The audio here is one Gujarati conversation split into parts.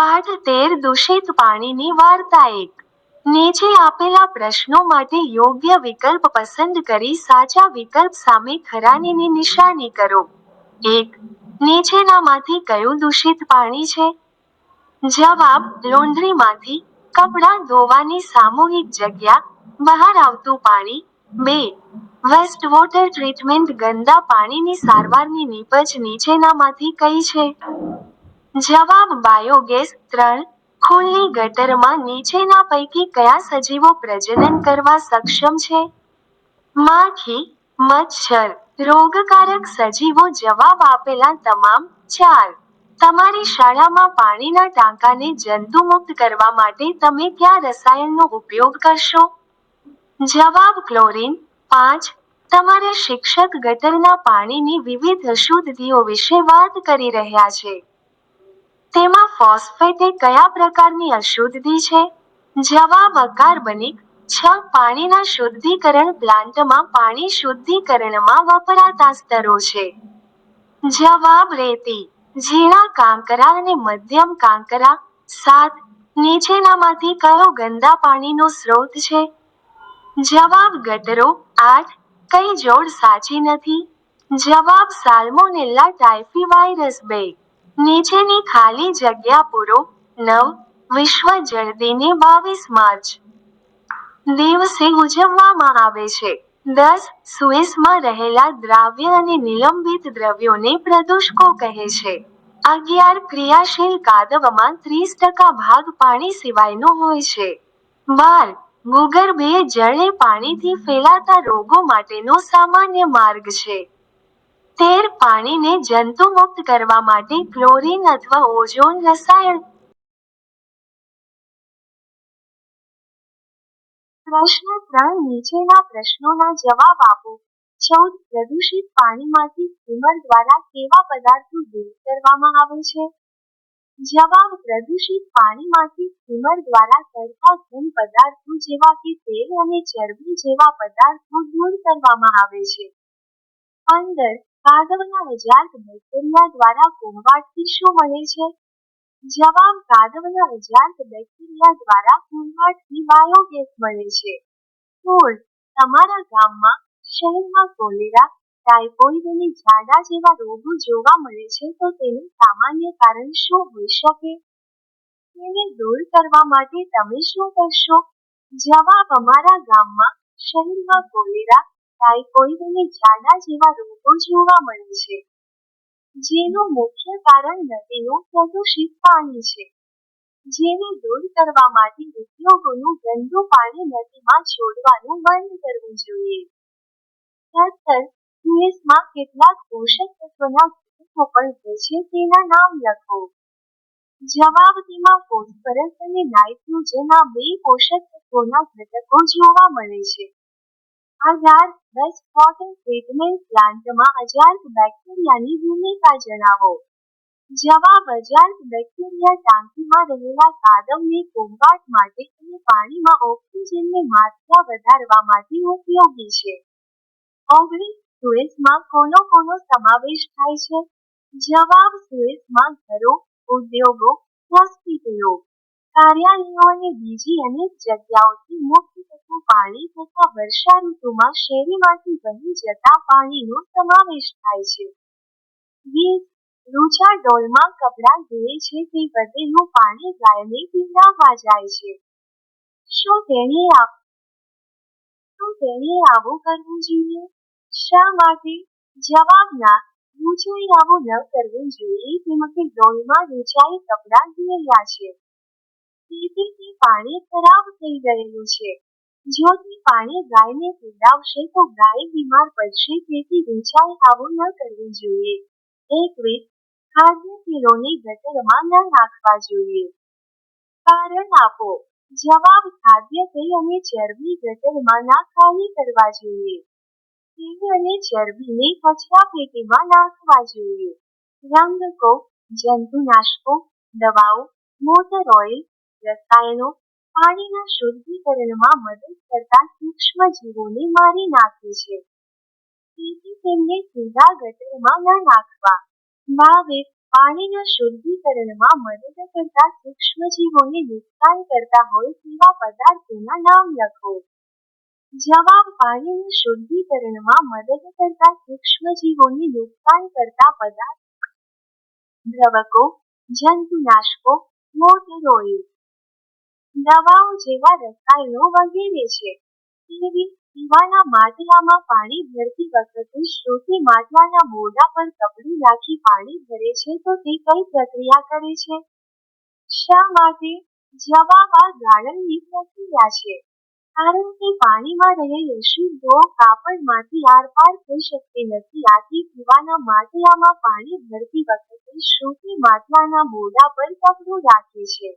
પાઠ તેર દૂષિત પાણીની વાર્તા એક. નીચે આપેલા પ્રશ્નો માટે યોગ્ય વિકલ્પ પસંદ કરી સાચા વિકલ્પ સામે ખરાનીની નિશાની કરો. એક. નીચેનામાંથી કયું દૂષિત પાણી છે? જવાબ, લોન્ડ્રીમાંથી કપડાં ધોવાની સામૂહિક જગ્યા, બહાર આવતું પાણી. બે. વેસ્ટ વોટર ટ્રીટમેન્ટ ગંદા પાણીની સારવારની નીપજ નીચેનામાંથી કઈ છે? જવાબ બાયોગેસ ત્રણ ખુલ્લી ગટરમાં નીચેના પૈકી કયા સજીવો પ્રજનન કરવા સક્ષમ છે? માખી, મચ્છર, રોગકારક સજીવો જવાબ આપેલા તમામ ચાર. તમારી શાળામાં પાણીના ટાંકાને જંતુમુક્ત કરવા માટે તમે કયા રસાયણનો ઉપયોગ કરશો? જવાબ ક્લોરીન પાંચ. તમારા શિક્ષક ગટરના પાણીની વિવિધ અશુદ્ધિઓ વિશે વાત કરી રહ્યા છે. તેમાં ફોસ્ફેટ એ કયા પ્રકારની અશુદ્ધિ છે? જવાબ અકાર્બનિક. છ, પાણીના શુદ્ધિકરણ પ્લાન્ટમાં પાણી શુદ્ધિકરણમાં વપરાતા સ્તરો છે. જવાબ રેતી. ઝીણા કાંકરા અને મધ્યમ કાંકરા. સાત, નીચેનામાંથી કયો ગંદા પાણીનો સ્રોત છે? જવાબ ગટરો. આઠ, કઈ જોડ સાચી નથી? જવાબ સાલ્મોનેલા ટાઇફી વાયરસ બે. નીચેની ખાલી જગ્યા પૂરો નવ, વિશ્વ જળ દિને બાવીસ માર્ચ. દિવસે ઉજવવામાં આવે છે. દસ સુએઝમાં રહેલા દ્રાવ્ય અને નિલંબિત દ્રવ્યોને પ્રદૂષકો કહે છે. અગિયાર, ક્રિયાશીલ કાદવમાં ત્રીસ ટકા ભાગ પાણી સિવાયનો હોય છે. બાર ભૂગર્ભીય જળ એ પાણીથી ફેલાતા રોગો માટેનો સામાન્ય માર્ગ છે. તેર પાણીને જંતુમુક્ત કરવા માટે ક્લોરીન અથવા ઓઝોન રસાયણ પ્રશ્ન ત્રણ, નીચેના પ્રશ્નોના જવાબ આપો. ચૌદ પ્રદૂષિત પાણીમાંથી સ્ટીમર દ્વારા કેવા પદાર્થો દૂર કરવામાં આવે છે? જવાબ, પ્રદૂષિત પાણીમાંથી સ્ટીમર દ્વારા તરતા ઘન પદાર્થો જેવા કે તેલ અને ચરબી જેવા પદાર્થો દૂર કરવામાં આવે છે. પંદર કાદવના અજારક તેમના દ્વારા કુંભાટથી શું મળે છે? જવાબ, કાદવના અજારક બેક્ટેરિયા દ્વારા કુંભાટથી બાયોગેસ મળે છે. ફૂલ, તમારા ગામમાં, શહેરમાં કોલેરા ટાઇફોઇડ અને ઝાડા જેવા રોગો જોવા મળે છે તો તેનું સામાન્ય કારણ શું હોઈ શકે? તેને દૂર કરવા માટે તમે શું કરશો? જવાબ, અમારા ગામમાં, શહેરમાં કોલેરા ટાઇફોઇડ અને ઝાડા જેવા રોગો જોવા મળે છે, જેનું મુખ્ય કારણ નદીનું પ્રદૂષિત પાણી છે. જેને દૂર કરવા માટે ઉદ્યોગોનું ગંદુ પાણી નદીમાં છોડવાનું બંધ કરવું જોઈએ. સત્તર યુએસમાં કેટલાક પોષક તત્વના ઘટકો પણ હોય છે, તેના નામ લખો. જવાબ તેમાં ફોસ્ફરસ અને નાઇટ્રોજન બે પોષક તત્વોના ઘટકો જોવા મળે છે. અજાર દસ વોટર ટ્રીટમેન્ટ પ્લાન્ટમાં અજાર્ક બેક્ટેરિયાની ભૂમિકા જણાવો જવાબ અજાર્ક બેક્ટેરિયા ટાંકીમાં રહેલા કાદવને કોંબાટ માટે અને પાણીમાં ઓક્સિજનની માત્રા વધારવા માટે ઉપયોગી છે ઓગણીસ સુએઝમાં કોનો કોનો સમાવેશ થાય છે જવાબ સુએઝમાં ઘરો ઉદ્યોગો હોસ્પિટલો કાર્યાલયો બીજી અનેક જગ્યાઓથી મુક્ત પાણી તથા વર્ષા ઋતુમાં શેરીમાંથી વહી જતા પાણીનો સમાવેશ થાય છે. રૂચા ડોલમાં કપડાં ધોએ છે તે વધેલું પાણી ગાયને પીવડાવવા જાય છે. શું તેણે શું તેણે આવું કરવું જોઈએ? શા માટે? જવાબ ના રૂચાએ આવું ન કરવું જોઈએ કેમ કે ડોલમાં રૂચાએ કપડાં ધોયેલા છે. તેથી તે પાણી ખરાબ થઈ ગયેલું છે. જો તે પાણી ગાયને પીડાવશે તો ગાય બીમાર પડશે તેથી રૂચાએ આવું ન કરવું જોઈએ. એકવીસ ખાદ્ય તેલોને ગટરમાં ન નાખવા જોઈએ. કારણ આપો, જવાબ ખાદ્ય તેલ અને ચરબી ગટરમાં ના ખાલી કરવા જોઈએ. તેલ અને ચરબીને કચરા પેટીમાં નાખવા જોઈએ. રંગકો, જંતુનાશકો, દવાઓ મોટર ઓઇલ રસાયણો પાણીના શુદ્ધિકરણમાં મદદ કરતા સૂક્ષ્મ જીવોને મારી નાખે છે. તેથી તેમને સીધા ગટરમાં ન નાખવા. બાવીસ પાણીના શુદ્ધિકરણમાં મદદ કરતા સૂક્ષ્મજીવોને નુકસાન કરતા હોય તેવા પદાર્થોના નામ લખો. જવાબ પાણીના શુદ્ધિકરણમાં મદદ કરતા સૂક્ષ્મ જીવોને નુકસાન કરતા પદાર્થ. દ્રવકો, જંતુનાશકો મોટર ઓઇલ દવાઓ જેવા રસાયણો વગેરે છે. પીવાના માટલામાં પાણી ભરતી વખતે શ્રુતિ માટલાના મોઢા પર કપડું રાખી પાણી ભરે છે તો તે કઈ પ્રક્રિયા કરે છે? શા માટે? જવાબ આ ગાળણની પ્રક્રિયા છે. કારણ કે પાણીમાં રહેલ અશુદ્ધો કાપડમાંથી આરપાર થઈ શકતી નથી. આથી પીવાના માટલામાં પાણી ભરતી વખતે શ્રુતિ માટલાના મોઢા પર કપડું રાખે છે.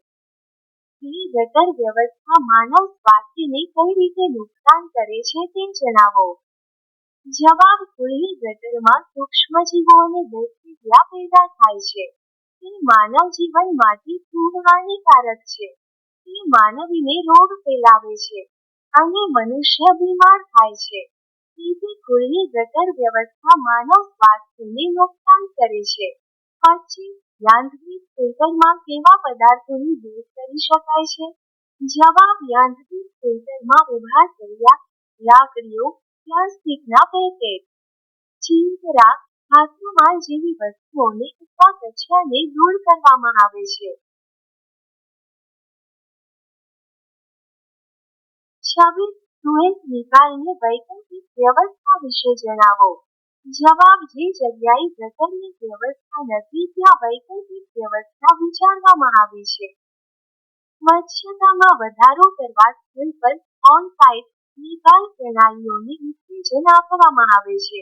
ની જટર વ્યવસ્થા માનવ સ્વાસ્થ્યને કઈ રીતે નુકસાન કરે છે તે જણાવો. જવાબ ખુલ્લી સૂક્ષ્મ સૂક્ષ્મજીવો અને બેક્ટેરિયા પેદા થાય છે. તે માનવ જીવન માટે ખૂબ હાનિકારક છે. તે માનવીને રોગ ફેલાવે છે અને મનુષ્ય બીમાર થાય છે. તેથી ખુલ્લી ગટર વ્યવસ્થા માનવ સ્વાસ્થ્યને નુકસાન કરે છે. પછી યાંત્રિક ફિલ્ટરમાં કેવા પદાર્થોની દૂર કરી શકાય છે? જવાબ, યાંત્રિક ફિલ્ટરમાં ઊભા કર્યા લાકડીઓ, પ્લાસ્ટિકના પેકેટ. ચીંતરા ધાતુમાલ જેવી વસ્તુઓને અથવા કચરાને દૂર કરવામાં આવે છે. છવ્વીસ સુએઝ નિકાલની વૈકલ્પિક વ્યવસ્થા વિશે જણાવો. જવાબ જે જગ્યાએ ગટરની વ્યવસ્થા નથી, ત્યાં વૈકલ્પિક વ્યવસ્થા વિચારવામાં આવે છે. સ્વચ્છતામાં વધારો કરવા સ્થળ પર ઓન સાઇટ નિકાલ પ્રણાલીઓને ઉત્તેજન આપવામાં આવે છે.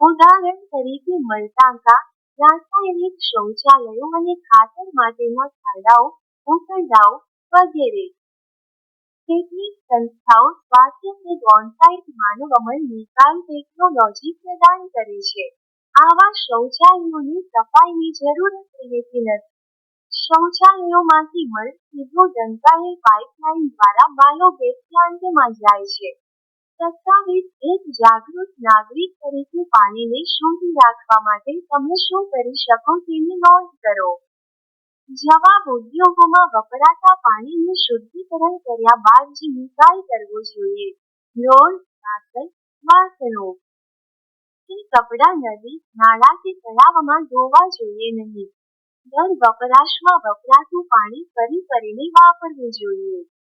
ઉદાહરણ તરીકે મળતાંકા રાસાયણિક શૌચાલયો અને ખાતર માટેના ખાડાઓ ઉકરડાઓ વગેરે. કેટલીક સંસ્થાઓ સ્વાસ્થ્યપ્રદ ઓનસાઇટ માનવમન નિકાલ ટેકનોલોજી પ્રદાન કરે છે. આવા શૌચાલયોની સફાઈની જરૂરત રહેતી નથી. શૌચાલયોમાંથી મળ સીધો ઢંકાયેલ પાઇપલાઇન દ્વારા બાયોગેસ પ્લાન્ટમાં જાય છે. પ્રસ્તાવિત એક જાગૃત નાગરિક તરીકે પાણીને શુદ્ધ રાખવા માટે તમે શું કરી શકો તેની નોંધ કરો. જવાબ ઉદ્યોગોમાં વપરાતા પાણીનું શુદ્ધિકરણ કર્યા બાદ જ નિકાલ કરવો જોઈએ. રોડ કાગળ વાસણો. કે કપડાં, નદી નાળા કે તળાવમાં ધોવા જોઈએ નહીં. દર વપરાશમાં વપરાતું પાણી ફરી ફરીને વાપરવું જોઈએ.